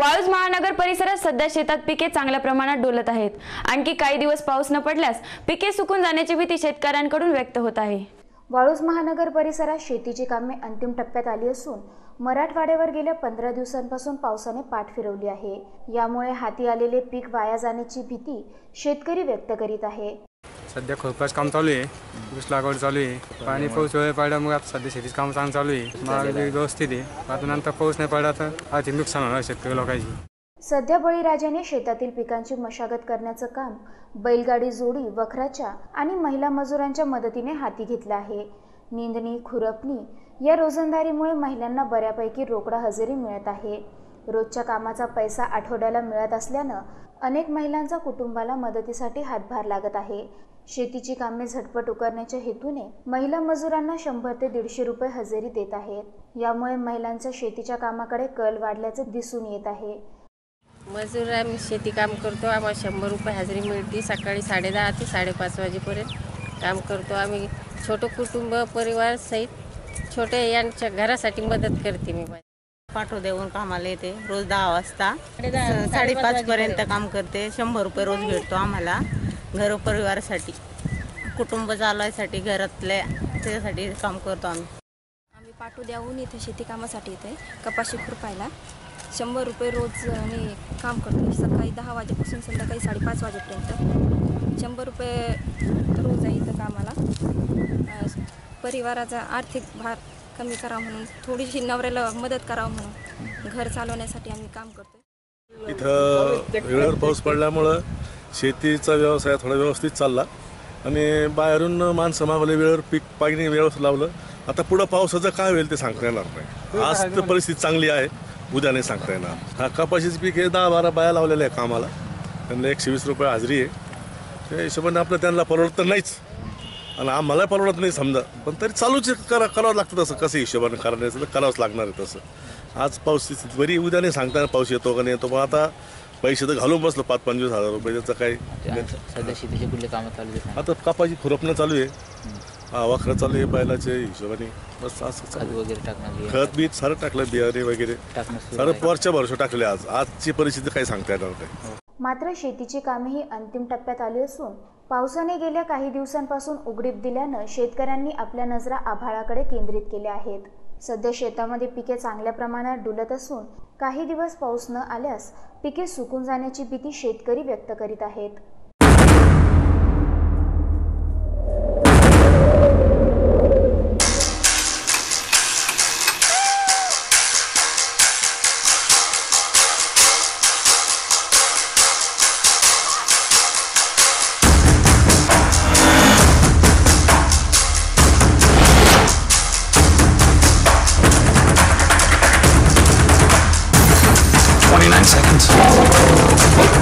वाळूज महानगर परिसरात सध्या शेतात पिके चांगल्या प्रमाणात डोलत आहेत. आणखी काही दिवस पाऊस न पडल्यास पिके सुकून जाण्याची भीती शेतकऱ्यांकडून व्यक्त होत आहे. वाळूज महानगर परिसरात शेतीची कामे अंतिम टप्प्यात आली असून मराठवाड्यावर गेल्या पंधरा दिवसांपासून पावसाने पाठ फिरवली आहे. यामुळे हाती आलेले पीक वाया जाण्याची भीती शेतकरी व्यक्त करीत आहे. सध्या खोपाच काम चालू आहे. ऊस लागवड चालू आहे. पाणी पाऊस वेळ पडल्यामुळे आता सध्या शेतीचं काम चांगलं चालू आहे. बी व्यवस्थित आहे. आता नंतर पाऊस नाही पडला तर आधी नुकसान होणार शेतकरी लोकांची. सध्या बळीराजाने शेतातील पिकांची मशागत करण्याचं काम बैलगाडी जोडी वखराच्या आणि महिला मजुरांच्या मदतीने हाती घेतलं आहे. निंदणी खुरपणी या रोजंदारीमुळे महिलांना बऱ्यापैकी रोकडा हजेरी मिळत आहे. रोजच्या कामाचा पैसा आठवड्याला मिळत असल्यानं अनेक महिलांचा कुटुंबाला मदतीसाठी हातभार लागत आहे. शेतीची कामे झटपट उकरण्याच्या हेतूने महिला मजुरांना शंभर ते दीडशे रुपये हजेरी देत आहेत. यामुळे महिलांचा शेतीच्या कामाकडे कल वाढल्याचं दिसून येत आहे. मजूर आम्ही शेती काम करतो. आम्हाला शंभर रुपये हजेरी मिळते. सकाळी साडेदहा ते साडेपाच वाजेपर्यंत काम करतो. आम्ही छोटं कुटुंब परिवार सहित छोटे यांच्या घरासाठी मदत करते मी. पाठव देऊन कामाला येते. रोज दहा वाजता. साडेपाच पर्यंत काम करते. शंभर रुपये रोज भेटतो आम्हाला. घर परिवारासाठी. कुटुंब चालवायसाठी घरातल्या त्याच्यासाठी काम करतो आम्ही. आम्ही पाठू द्याहून इथे शेती कामासाठी येते कपाशी खुरपायला. शंभर रुपये रोज आणि काम करतो. सकाळी दहा वाजेपासून संध्याकाळी साडेपाच वाजेपर्यंत. शंभर रुपये रोज आहे इथं कामाला. परिवाराचा आर्थिक भार कमी करावं म्हणून थोडीशी नवऱ्याला मदत करावं म्हणून घर चालवण्यासाठी आम्ही काम करतो इथं वेळेवर पाऊस पडल्यामुळं शेतीचा व्यवसाय थोडा व्यवस्थित चालला. आणि बाहेरून माणसं मागवले वेळेवर पीक पाणी व्यवस्थित लावलं. आता पुढं पावसाचं काय होईल ते सांगता येणार नाही. आज तर परिस्थिती चांगली आहे उद्या नाही सांगता येणार. हा कपाशीचं पीक हे दहा बारा बाया लावलेलं आहे कामाला. त्यांना एकशे वीस रुपये हजेरी आहे. त्या हिशोबाने आपलं त्यांना परवडत तर नाहीच. आणि आम्हाला परवडत नाही समजा. पण तरी चालूच करा करावं लागतं तसं. कसं हिशोबाने करायचं तर करावंच लागणार आहे तसं. आज पाऊस बरी उद्या नाही सांगता येणार पाऊस येतो का नाही येतो. पण आता पैसे तर घालून बसलो पाच पंचवीस हजार रुपये त्याचं काही सध्या शेतीचे कुठले कामं चालू आहेत? आता कापाची खुरपणं चालू आहे. हा वाखरं चालू आहे बैलाच्या हिशोबाने. बस असं खत. वगैरे टाकणार खत बीत सारं टाकलं बियाणे वगैरे. सुरू. वरच्या भरशो टाकले आज. आजची परिस्थिती काही सांगता येणार नाही. मात्र शेतीची कामेही अंतिम टप्प्यात आली असून पावसाने गेल्या काही दिवसांपासून उघडीप दिल्यानं शेतकऱ्यांनी आपल्या नजरा आभाळाकडे केंद्रित केल्या आहेत. सध्या शेतामध्ये पिके चांगल्या प्रमाणात डुलत असून काही दिवस पाऊस न आल्यास पिके सुकून जाण्याची भीती शेतकरी व्यक्त करीत आहेत. 29 seconds.